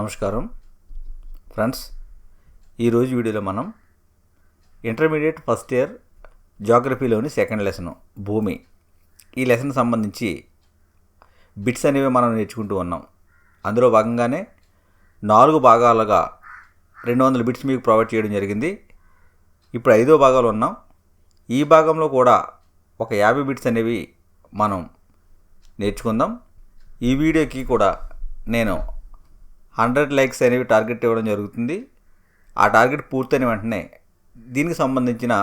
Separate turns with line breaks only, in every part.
నమస్కారం. ఫ్రెండ్స్ ఈరోజు వీడియోలో మనం ఇంటర్మీడియట్ ఫస్ట్ ఇయర్ జాగ్రఫీలోని సెకండ్ లెసన్ భూమి. ఈ లెసన్ సంబంధించి బిట్స్ అనేవి మనం నేర్చుకుంటూ ఉన్నాం. అందులో భాగంగానే నాలుగు భాగాలుగా రెండు వందల బిట్స్ మీకు ప్రొవైడ్ చేయడం జరిగింది. ఇప్పుడు ఐదో భాగాలు ఉన్నాం. ఈ భాగంలో కూడా ఒక యాభై బిట్స్ అనేవి మనం నేర్చుకుందాం. ఈ వీడియోకి కూడా నేను హండ్రెడ్ లైక్స్ అనేవి టార్గెట్ ఇవ్వడం జరుగుతుంది. ఆ టార్గెట్ పూర్తయిన వెంటనే దీనికి సంబంధించిన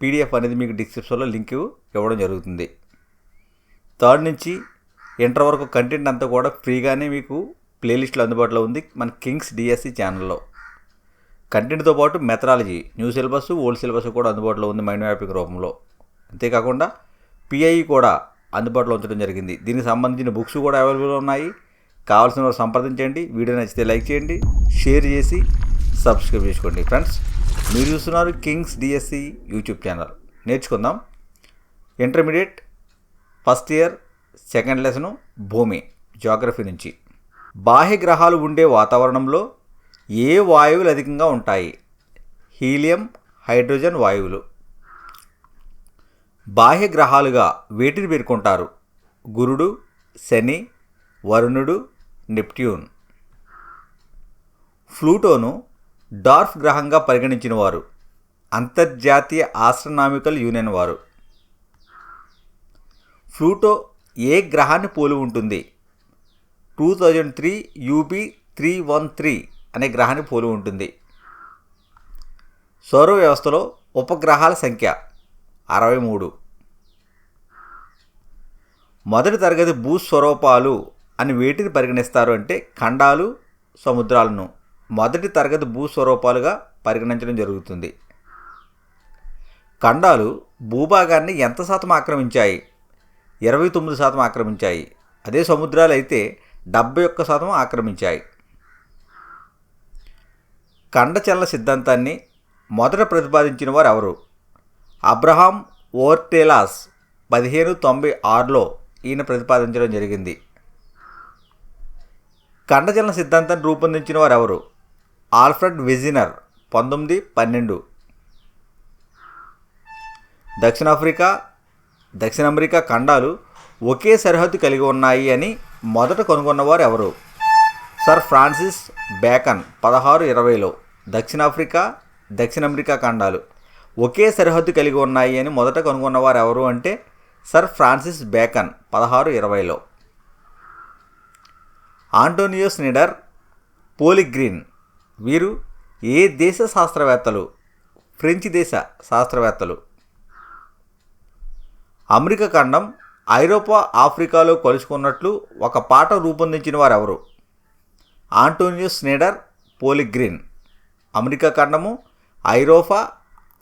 పీడిఎఫ్ అనేది మీకు డిస్క్రిప్షన్లో లింక్ ఇవ్వడం జరుగుతుంది. థర్డ్ నుంచి ఇంటర్ వరకు కంటెంట్ అంతా కూడా ఫ్రీగానే మీకు ప్లేలిస్ట్లో అందుబాటులో ఉంది మన కింగ్స్ డిఎస్సి ఛానల్లో. కంటెంట్తో పాటు methodology new syllabus old syllabus కూడా అందుబాటులో ఉంది మైండ్ మ్యాపింగ్ రూపంలో. అంతేకాకుండా పిఐ కూడా అందుబాటులో ఉంచడం జరిగింది. దీనికి సంబంధించిన బుక్స్ కూడా అవైలబుల్ ఉన్నాయి. కావాల్సిన వారు సంప్రదించండి. వీడియో నచ్చితే లైక్ చేయండి షేర్ చేసి సబ్స్క్రైబ్ చేసుకోండి. ఫ్రెండ్స్ మీరు చూస్తున్నారు కింగ్స్ డిఎస్సి యూట్యూబ్ ఛానల్. నేర్చుకుందాం. Intermediate first year second lesson భూమి జాగ్రఫీ నుంచి. బాహ్య గ్రహాలు ఉండే వాతావరణంలో ఏ వాయువులు అధికంగా ఉంటాయి? హీలియం హైడ్రోజన్ వాయువులు. బాహ్య గ్రహాలుగా వేటిని పేర్కొంటారు? గురుడు శని వరుణుడు నెప్ట్యూన్. ఫ్లూటోను డార్ఫ్ గ్రహంగా పరిగణించిన వారు అంతర్జాతీయ ఆస్ట్రనామికల్ యూనియన్ వారు. ఫ్లూటో ఏ గ్రహాన్ని పోలి ఉంటుంది? Two thousand three UB three one three అనే గ్రహాన్ని పోలి ఉంటుంది. సౌర వ్యవస్థలో ఉపగ్రహాల సంఖ్య అరవై మూడు. మొదటి తరగతి భూస్వరూపాలు అని వేటిని పరిగణిస్తారు అంటే ఖండాలు సముద్రాలను మొదటి తరగతి భూస్వరూపాలుగా పరిగణించడం జరుగుతుంది. ఖండాలు భూభాగాన్ని ఎంత శాతం ఆక్రమించాయి? ఇరవై తొమ్మిది శాతం ఆక్రమించాయి. అదే సముద్రాలు అయితే డెబ్బై ఒక్క శాతం ఆక్రమించాయి. ఖండచలన సిద్ధాంతాన్ని మొదట ప్రతిపాదించిన వారు ఎవరు? అబ్రహాం ఓర్టేలాస్ పదిహేను తొంభై ఆరులో ఈయన ప్రతిపాదించడం జరిగింది. ఖండచలన సిద్ధాంతాన్ని రూపొందించిన వారు ఎవరు ఆల్ఫ్రెడ్ విజినర్ పంతొమ్మిది పన్నెండు. దక్షిణాఫ్రికా దక్షిణ అమెరికా ఖండాలు ఒకే సరిహద్దు కలిగి ఉన్నాయి అని మొదట కనుగొన్నవారు ఎవరు సర్ ఫ్రాన్సిస్ బేకన్ పదహారు ఇరవైలో. దక్షిణాఫ్రికా దక్షిణ అమెరికా ఖండాలు ఒకే సరిహద్దు కలిగి ఉన్నాయి అని మొదట కనుగొన్నవారు ఎవరు అంటే సర్ ఫ్రాన్సిస్ బేకన్ పదహారు ఇరవైలో. Antonio Snider Pellegrini. వీరు ఏ దేశ శాస్త్రవేత్తలు? ఫ్రెంచ్ దేశ శాస్త్రవేత్తలు. అమెరికా ఖండం ఐరోపా ఆఫ్రికాలో కలుసుకున్నట్లు ఒక పాట రూపొందించిన వారు ఎవరు ఆంటోనియో స్నేడర్ పోలిగ్రీన్. అమెరికా ఖండము ఐరోపా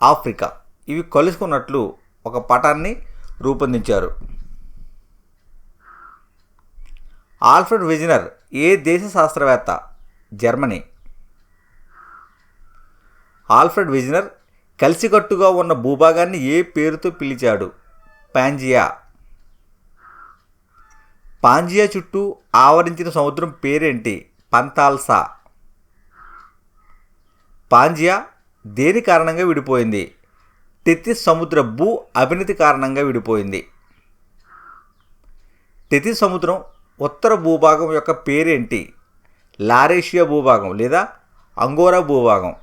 ఆఫ్రికా. ఇవి కలుసుకున్నట్లు ఒక పటాన్ని రూపొందించారు. ఆల్ఫ్రెడ్ విజినర్ ఏ దేశ శాస్త్రవేత్త? జర్మనీ. ఆల్ఫ్రెడ్ విజినర్ కలిసికట్టుగా ఉన్న భూభాగాన్ని ఏ పేరుతో పిలిచాడు? పాంజియా. పాంజియా చుట్టూ ఆవరించిన సముద్రం పేరేంటి? పంతాల్సా. పాంజియా దేని కారణంగా విడిపోయింది? టెతిస్ సముద్ర భూ అవినీతి కారణంగా విడిపోయింది. టెతిస్ సముద్రం ఉత్తర భూభాగం యొక్క పేరేంటి? లారేషియా భూభాగం లేదా అంగోరా భూభాగం?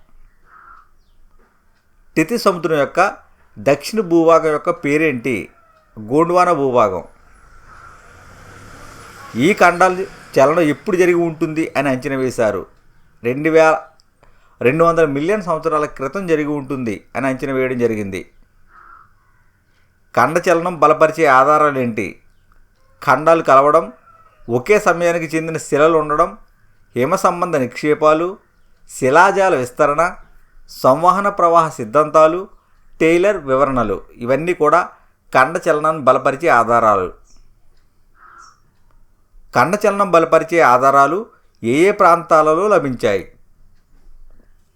టెతిస్ సముద్రం యొక్క దక్షిణ భూభాగం యొక్క పేరేంటి? గోండ్వానా భూభాగం. ఈ ఖండాల చలనం ఎప్పుడు జరిగి ఉంటుంది అని అంచనా వేశారు. రెండు వేల రెండు వందల మిలియన్ సంవత్సరాల క్రితం జరిగి ఉంటుంది అని అంచనా వేయడం జరిగింది. ఖండ చలనం బలపరిచే ఆధారాలు ఏంటి? ఖండాలు కలవడం ఒకే సమయానికి చెందిన శిలలు ఉండడం హిమ సంబంధ నిక్షేపాలు శిలాజాల విస్తరణ సంవహన ప్రవాహ సిద్ధాంతాలు టైలర్ వివరణలు ఇవన్నీ కూడా ఖండచలనాన్ని బలపరిచే ఆధారాలు. ఖండచలనం బలపరిచే ఆధారాలు ఏ ఏ ప్రాంతాలలో లభించాయి?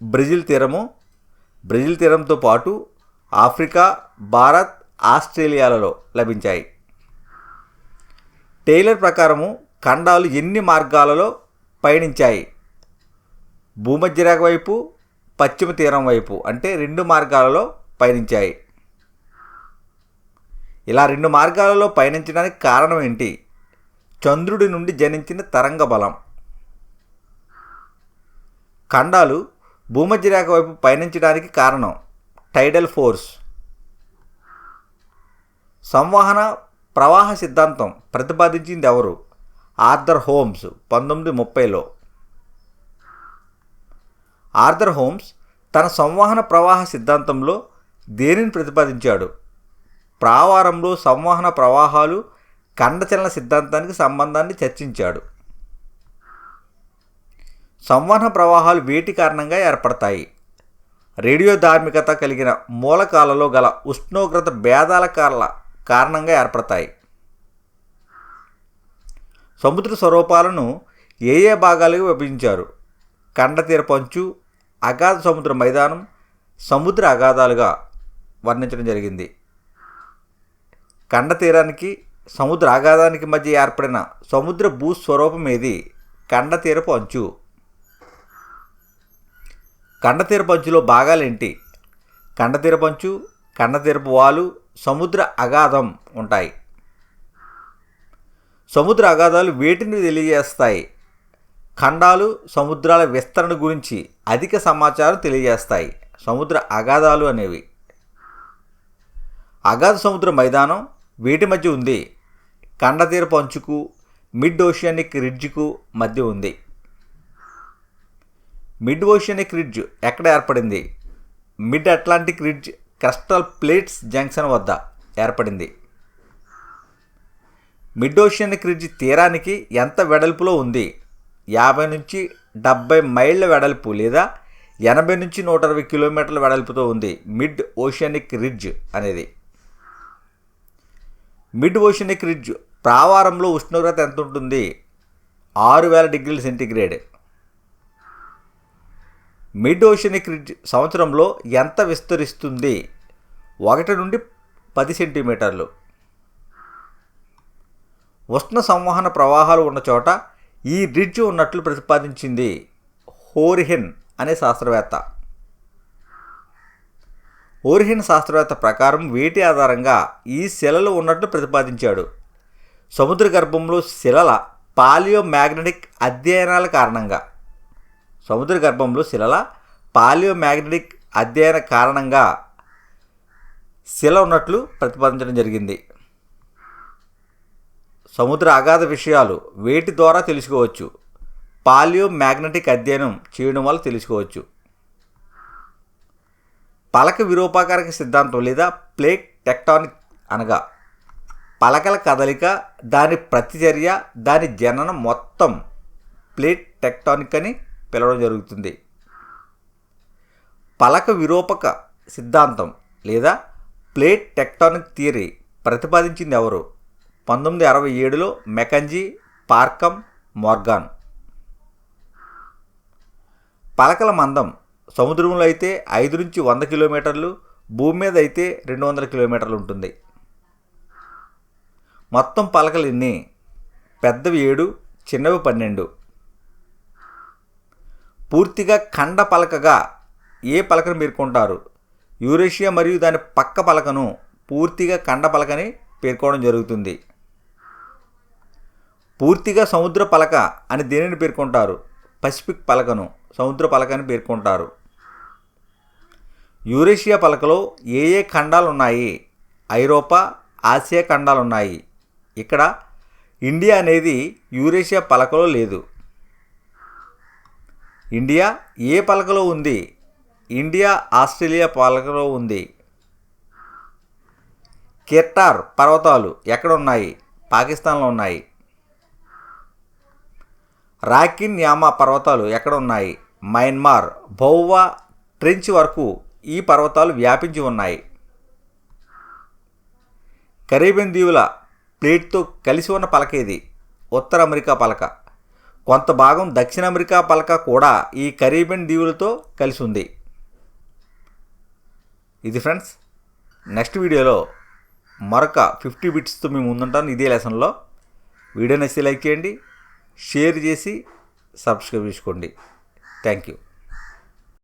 బ్రెజిల్ తీరము బ్రెజిల్ తీరంతో పాటు ఆఫ్రికా భారత్ ఆస్ట్రేలియాలలో లభించాయి. టైలర్ ప్రకారము ఖండాలు ఎన్ని మార్గాలలో పయనించాయి? భూమధ్యరేఖ వైపు పశ్చిమ తీరం వైపు అంటే రెండు మార్గాలలో పయనించాయి. ఇలా రెండు మార్గాలలో పయనించడానికి కారణం ఏంటి? చంద్రుడి నుండి జనించిన తరంగ బలం. ఖండాలు భూమధ్యరేఖ వైపు పయనించడానికి కారణం టైడల్ ఫోర్స్ సంవహన ప్రవాహ సిద్ధాంతం ప్రతిపాదించింది ఎవరు? ఆర్థర్ హోమ్స్ పంతొమ్మిది ముప్పైలో. ఆర్థర్ హోమ్స్ తన సంవహన ప్రవాహ సిద్ధాంతంలో దేనిని ప్రతిపాదించాడు? ప్రావారంలో సంవహన ప్రవాహాలు ఖండచలన సిద్ధాంతానికి సంబంధాన్ని చర్చించాడు. సంవహన ప్రవాహాలు వేటి కారణంగా ఏర్పడతాయి? రేడియో ధార్మికత కలిగిన మూలకాలలో గల ఉష్ణోగ్రత భేదాల కారణ కారణంగా ఏర్పడతాయి. సముద్ర స్వరూపాలను ఏ ఏ భాగాలుగా విభజించారు? కండతీర పంచు అగాధ సముద్ర మైదానం సముద్ర అగాధాలుగా వర్ణించడం జరిగింది. ఖండతీరానికి సముద్ర అగాధానికి మధ్య ఏర్పడిన సముద్ర భూస్వరూపం ఏది? ఖండతీరపు అంచు కండతీరపు అంచులో భాగాలేంటి? కండతీరపు అంచు కండతీరపు వాలు సముద్ర అగాధం ఉంటాయి. సముద్ర అగాధాలు వేటిని తెలియజేస్తాయి? ఖండాలు సముద్రాల విస్తరణ గురించి అధిక సమాచారం తెలియజేస్తాయి. సముద్ర అగాధాలు అనేవి. అగాధ సముద్ర మైదానం వేటి మధ్య ఉంది? ఖండతీర పంచుకు మిడ్ ఓషియానిక్ రిడ్జ్కు మధ్య ఉంది. మిడ్ ఓషియానిక్ రిడ్జ్ ఎక్కడ ఏర్పడింది? Mid Atlantic ridge crustal plates junction వద్ద ఏర్పడింది. మిడ్ ఓషియానిక్ రిడ్జ్ తీరానికి ఎంత వెడల్పులో ఉంది? యాభై నుంచి డెబ్బై మైళ్ళ వెడల్పు లేదా ఎనభై నుంచి నూట అరవై కిలోమీటర్ల వెడల్పుతో ఉంది మిడ్ ఓషియానిక్ రిడ్జ్ అనేది. మిడ్ ఓషియానిక్ రిడ్జ్ ప్రావారంలో ఉష్ణోగ్రత ఎంత ఉంటుంది? ఆరు వేల డిగ్రీల సెంటీగ్రేడ్. మిడ్ ఓషనిక్ రిడ్జ్ సంవత్సరంలో ఎంత విస్తరిస్తుంది? ఒకటి నుండి పది సెంటీమీటర్లు. ఉష్ణ సంవహన ప్రవాహాలు ఉన్న చోట ఈ రిడ్జ్ ఉన్నట్లు ప్రతిపాదించింది హోరిహిన్ అనే శాస్త్రవేత్త. ఓరిహెన్ శాస్త్రవేత్త ప్రకారం వేటి ఆధారంగా ఈ శిలలు ఉన్నట్లు ప్రతిపాదించాడు. సముద్ర గర్భంలో శిలల పాలియోమాగ్నెటిక్ అధ్యయనాల కారణంగా. సముద్ర గర్భంలో శిలల పాలియోమాగ్నెటిక్ అధ్యయన కారణంగా శిల ఉన్నట్లు ప్రతిపాదించడం జరిగింది. సముద్ర అగాధ విషయాలు వేటి ద్వారా తెలుసుకోవచ్చు? పాలియో మ్యాగ్నెటిక్ అధ్యయనం చేయడం వల్ల తెలుసుకోవచ్చు. పలక విరూపాకారక సిద్ధాంతం లేదా ప్లేట్ టెక్టానిక్ అనగా పలకల కదలిక దాని ప్రతిచర్య దాని జననం మొత్తం ప్లేట్ టెక్టానిక్ అని పిలవడం జరుగుతుంది. పలక విరూపక సిద్ధాంతం లేదా ప్లేట్ టెక్టానిక్ థియరీ ప్రతిపాదించింది ఎవరు? పంతొమ్మిది అరవై ఏడులో మెకంజీ పార్కమ్ మోర్గాన్. పలకల మందం సముద్రంలో అయితే ఐదు నుంచి వంద కిలోమీటర్లు భూమి మీద అయితే రెండు వందల కిలోమీటర్లు ఉంటుంది. మొత్తం పలకలు ఇన్ని పెద్దవి ఏడు చిన్నవి పన్నెండు. పూర్తిగా ఖండ పలకగా ఏ పలకను పేర్కొంటారు? యూరేషియా మరియు దాని పక్క పలకను పూర్తిగా ఖండ పలకని పేర్కోవడం జరుగుతుంది. పూర్తిగా సముద్ర పలక అని దేనిని పేర్కొంటారు? పసిఫిక్ పలకను సముద్ర పలక అని పేర్కొంటారు. యూరేషియా పలకలో ఏ ఏ ఖండాలు ఉన్నాయి ఐరోపా ఆసియా ఖండాలు ఉన్నాయి ఇక్కడ ఇండియా అనేది యూరేషియా పలకలో లేదు. ఇండియా ఏ పలకలో ఉంది? ఇండియా ఆస్ట్రేలియా పలకలో ఉంది. కిర్టార్ పర్వతాలు ఎక్కడ ఉన్నాయి పాకిస్తాన్లో ఉన్నాయి. రాకిన్ యామా పర్వతాలు ఎక్కడ ఉన్నాయి మయన్మార్ బౌవా ట్రెంచ్ వరకు ఈ పర్వతాలు వ్యాపించి ఉన్నాయి. కరీబియన్ దీవుల ప్లేట్తో కలిసి ఉన్న పలక ఇది ఉత్తర అమెరికా పలక. కొంత భాగం దక్షిణ అమెరికా పలక కూడా ఈ కరీబియన్ దీవులతో కలిసి ఉంది ఇది ఫ్రెండ్స్ నెక్స్ట్ వీడియోలో మరొక ఫిఫ్టీ బిట్స్తో మేము ముందుంటాను ఇదే లెసన్లో. వీడియో నచ్చి లైక్ చేయండి షేర్ చేసి సబ్స్క్రైబ్ చేసుకోండి. Thank you.